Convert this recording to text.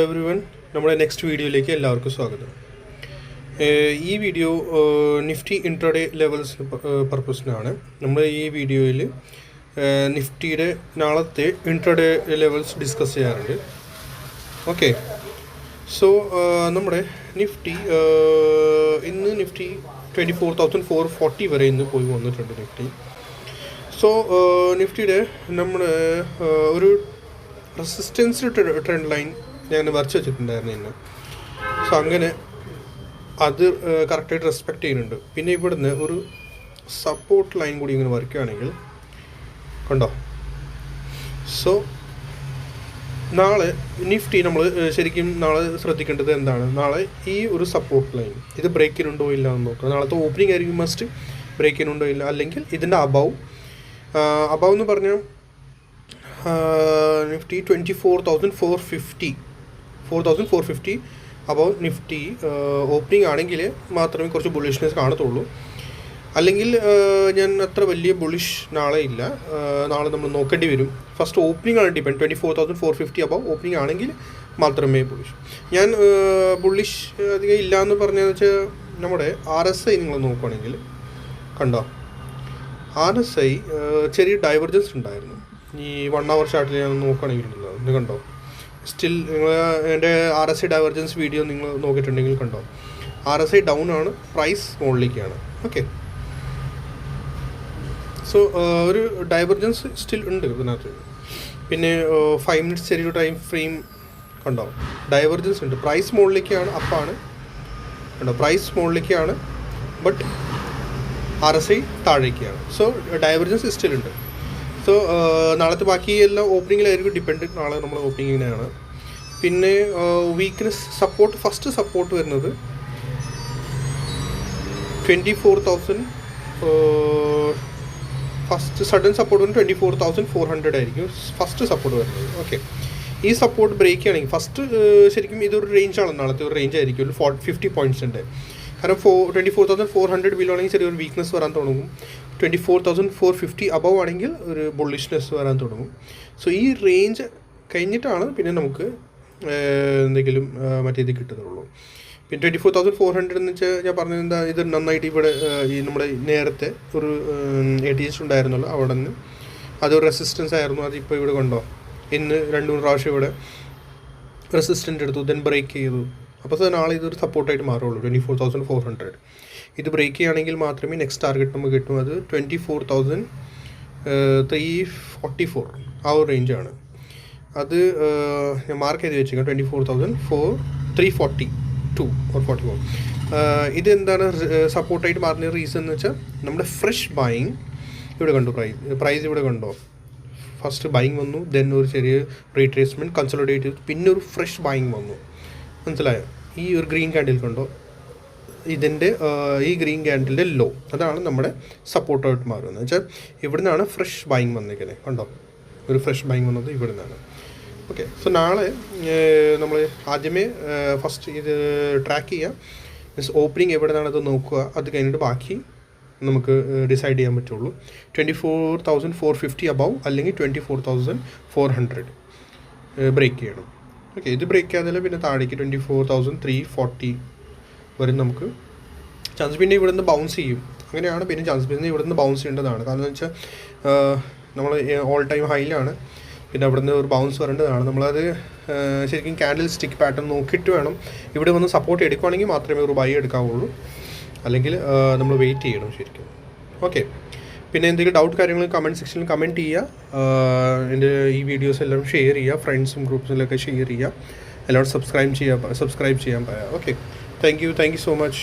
Every one നമ്മുടെ next വീഡിയോയിലേക്ക് എല്ലാവർക്കും സ്വാഗതം. ഈ വീഡിയോ നിഫ്റ്റി ഇൻട്രഡേ ലെവൽസ് പർപ്പസിനാണ് നമ്മൾ ഈ വീഡിയോയിൽ നിഫ്റ്റിയുടെ നാളത്തെ ഇൻട്രഡേ ലെവൽസ് ഡിസ്കസ് ചെയ്യാറുണ്ട്. ഓക്കെ സോ നമ്മുടെ നിഫ്റ്റി ഇന്ന് Nifty twenty four thousand four forty വരെ ഇന്ന് പോയി വന്നിട്ടുണ്ട് നിഫ്റ്റി. സോ നിഫ്റ്റിയുടെ നമ്മുടെ ഒരു റെസിസ്റ്റൻസ് ട്രെൻഡ് ലൈൻ ഞാൻ വരച്ച് വെച്ചിട്ടുണ്ടായിരുന്നു ഇന്ന് സോ അങ്ങനെ അത് കറക്റ്റായിട്ട് റെസ്പെക്റ്റ് ചെയ്യുന്നുണ്ട്. പിന്നെ ഇവിടുന്ന് ഒരു സപ്പോർട്ട് ലൈൻ കൂടി ഇങ്ങനെ വരയ്ക്കുകയാണെങ്കിൽ കണ്ടോ? സോ നാളെ നിഫ്റ്റി നമ്മൾ ശരിക്കും നാളെ ശ്രദ്ധിക്കേണ്ടത് എന്താണ്? നാളെ ഈ ഒരു സപ്പോർട്ട് ലൈൻ ഇത് ബ്രേക്കിനുണ്ടോ ഇല്ല എന്ന് നോക്കുക. നാളത്തെ ഓപ്പണിംഗ് ആയിരിക്കും മസ്റ്റ് ബ്രേക്ക് ഇനുണ്ടോ ഇല്ല. അല്ലെങ്കിൽ ഇതിന്റെ അബവ് അബവ് എന്ന് പറഞ്ഞാൽ Nifty twenty four thousand four fifty four thousand four fifty അപ്പോൾ നിഫ്റ്റി ഓപ്പണിംഗ് ആണെങ്കിൽ മാത്രമേ കുറച്ച് ബുള്ളിഷ്നെസ് കാണത്തുള്ളൂ. അല്ലെങ്കിൽ ഞാൻ അത്ര വലിയ ബുളിഷ് നാളെ ഇല്ല. നാളെ നമ്മൾ നോക്കേണ്ടി വരും. ഫസ്റ്റ് ഓപ്പണിംഗ് ആണ് depend twenty four thousand four fifty അപ്പോൾ ഓപ്പണിംഗ് ആണെങ്കിൽ മാത്രമേ ബുളിഷ് ഞാൻ ബുള്ളിഷ് അധികം ഇല്ല എന്ന് പറഞ്ഞതെന്ന് വെച്ചാൽ നമ്മുടെ ആർ എസ് ഐ നിങ്ങൾ നോക്കുകയാണെങ്കിൽ കണ്ടോ? ആർ എസ് ഐ ചെറിയ ഡൈവർജൻസ് ഉണ്ടായിരുന്നു. ഈ വൺ അവർ ചാർട്ടിൽ ഞാൻ നോക്കുകയാണെങ്കിൽ കണ്ടോ? സ്റ്റിൽ നിങ്ങൾ എന്റെ R S I divergence video നിങ്ങൾ നോക്കിയിട്ടുണ്ടെങ്കിൽ കണ്ടോ. ആർ എസ് ഐ ഡൗൺ ആണ് പ്രൈസ് മുകളിലേക്കാണ് ഓക്കെ സോ ഒരു ഡൈവർജൻസ് സ്റ്റിൽ ഉണ്ട് ഇതിനകത്ത്. പിന്നെ ഫൈവ് മിനിറ്റ്സ് ചെറിയൊരു ടൈം ഫ്രെയിം കണ്ടോ. ഡൈവർജൻസ് ഉണ്ട്. പ്രൈസ് മുകളിലേക്കാണ് അപ്പാണ് കണ്ടോ പ്രൈസ് മുകളിലേക്കാണ് ബട്ട് ആർ എസ് ഐ താഴേക്കാണ് സോ ഡൈവർജൻസ് സ്റ്റിൽ ഉണ്ട്. സോ നാളത്തെ ബാക്കി എല്ലാം ഓപ്പണിങ്ങിലായിരിക്കും ഡിപ്പെൻഡ് നാളെ നമ്മൾ ഓപ്പണിങ്ങിനാണ് പിന്നെ വീക്ക്നെസ് സപ്പോർട്ട് ഫസ്റ്റ് സപ്പോർട്ട് വരുന്നത് twenty four thousand first sudden support വരുന്നത് twenty four thousand four hundred ആയിരിക്കും. ഫസ്റ്റ് സപ്പോർട്ട് വരുന്നത്. ഓക്കെ ഈ സപ്പോർട്ട് ബ്രേക്ക് ചെയ്യണമെങ്കിൽ ഫസ്റ്റ് ശരിക്കും ഇതൊരു റേഞ്ചാണ് നാളത്തെ ഒരു റേഞ്ച് ആയിരിക്കും. ഒരു ഫോർ ഫിഫ്റ്റി പോയിന്റ്സ് ഉണ്ട്. കാരണം four twenty four thousand four hundred below ആണെങ്കിൽ ചെറിയൊരു വീക്ക്നെസ് വരാൻ തുടങ്ങും. Twenty four thousand four fifty above ആണെങ്കിൽ ഒരു ബുള്ളിഷ്നെസ് വരാൻ തുടങ്ങും. സോ ഈ റേഞ്ച് കഴിഞ്ഞിട്ടാണ് പിന്നെ നമുക്ക് എന്തെങ്കിലും മറ്റേത് കിട്ടുന്നുള്ളൂ. പിന്നെ twenty four thousand four hundred എന്ന് വെച്ചാൽ ഞാൻ പറഞ്ഞത് എന്താ ഇത് നന്നായിട്ട് ഇവിടെ ഈ നമ്മുടെ നേരത്തെ ഒരു എ ടി എസ് ഉണ്ടായിരുന്നല്ലോ അവിടെ നിന്ന് അതൊരു റെസിസ്റ്റൻസ് ആയിരുന്നു അതിപ്പോൾ ഇവിടെ കൊണ്ടോ. ഇന്ന് രണ്ട് മൂന്ന് പ്രാവശ്യം ഇവിടെ റെസിസ്റ്റന്റ് എടുത്തു ദെൻ ബ്രേക്ക് ചെയ്തു. അപ്പോൾ സാർ നാളെ ഇതൊരു സപ്പോർട്ടായിട്ട് മാറുള്ളൂ. Twenty four thousand four hundred ഇത് ബ്രേക്ക് ചെയ്യുകയാണെങ്കിൽ മാത്രമേ നെക്സ്റ്റ് ടാർഗറ്റ് നമുക്ക് കിട്ടും. അത് twenty four thousand three forty four ആ ഒരു റേഞ്ചാണ് അത് ഞാൻ മാർക്ക് ചെയ്ത് വെച്ചേക്കാം. Twenty four thousand four three forty two or forty four ഇത് എന്താണ് സപ്പോർട്ടായിട്ട് മാറുന്ന റീസൺ എന്ന് വെച്ചാൽ നമ്മുടെ ഫ്രഷ് ബൈങ് ഇവിടെ കണ്ടു. പ്രൈസ് പ്രൈസ് ഇവിടെ കണ്ടോ? ഫസ്റ്റ് ബൈങ് വന്നു ദെൻ ഒരു ചെറിയ റീട്രേസ്മെന്റ് കൺസോളിഡേറ്റ് പിന്നെ ഒരു ഫ്രഷ് ബൈങ് വന്നു. മനസ്സിലായോ? ഈ ഒരു ഗ്രീൻ ക്യാൻഡിൽ കണ്ടോ? ഇതിന്റെ ഈ ഗ്രീൻ ക്യാൻഡിലിന്റെ ലോ അതാണ് നമ്മുടെ സപ്പോർട്ടായിട്ട് മാറുന്നത്. വെച്ചാൽ ഇവിടെ നിന്നാണ് ഫ്രഷ് ബൈങ് വന്നിരിക്കുന്നത് കണ്ടോ? ഒരു ഫ്രഷ് ബൈങ് വന്നത് ഇവിടെ നിന്നാണ് ഓക്കെ സോ നാളെ നമ്മൾ ആദ്യമേ ഫസ്റ്റ് ഇത് ട്രാക്ക് ചെയ്യുക മീൻസ് ഓപ്പണിംഗ് എവിടെ നിന്നാണത് നോക്കുക. അത് കഴിഞ്ഞിട്ട് ബാക്കി നമുക്ക് ഡിസൈഡ് ചെയ്യാൻ പറ്റുള്ളൂ. Twenty four thousand four fifty above അല്ലെങ്കിൽ twenty four thousand four hundred break ചെയ്യണം. ഓക്കെ ഇത് ബ്രേക്ക് ചെയ്യാതെ പിന്നെ താഴേക്ക് twenty four thousand three forty വരും നമുക്ക്. ചാൻസ് പിന്നെ ഇവിടുന്ന് ബൗൺസ് ചെയ്യും. അങ്ങനെയാണ് പിന്നെ ചാൻസ് പിന്നെ ഇവിടുന്ന് ബൗൺസ് ചെയ്യേണ്ടതാണ്. കാരണം എന്ന് വെച്ചാൽ നമ്മൾ ഓൾ ടൈം ഹൈയിലാണ് പിന്നെ അവിടുന്ന് ഒരു ബൗൺസ് വരേണ്ടതാണ്. നമ്മളത് ശരിക്കും ക്യാൻഡിൽ സ്റ്റിക്ക് പാറ്റേൺ നോക്കിയിട്ട് വേണം ഇവിടെ വന്ന് സപ്പോർട്ട് എടുക്കുവാണെങ്കിൽ മാത്രമേ ഒരു ബൈ എടുക്കാവുള്ളൂ. അല്ലെങ്കിൽ നമ്മൾ വെയിറ്റ് ചെയ്യണം ശരിക്കും. ഓക്കെ പിന്നെ എന്തെങ്കിലും ഡൗട്ട് കാര്യങ്ങൾ കമന്റ് സെക്ഷനിൽ കമന്റ് ചെയ്യുക എന്റെ ഈ വീഡിയോസ് എല്ലാം ഷെയർ ചെയ്യുക ഫ്രണ്ട്സും ഗ്രൂപ്പ്സിലൊക്കെ ഷെയർ ചെയ്യുക എല്ലാവരും സബ്സ്ക്രൈബ് ചെയ്യാൻ സബ്സ്ക്രൈബ് ചെയ്യാൻ പറയാം. Okay thank you thank you so much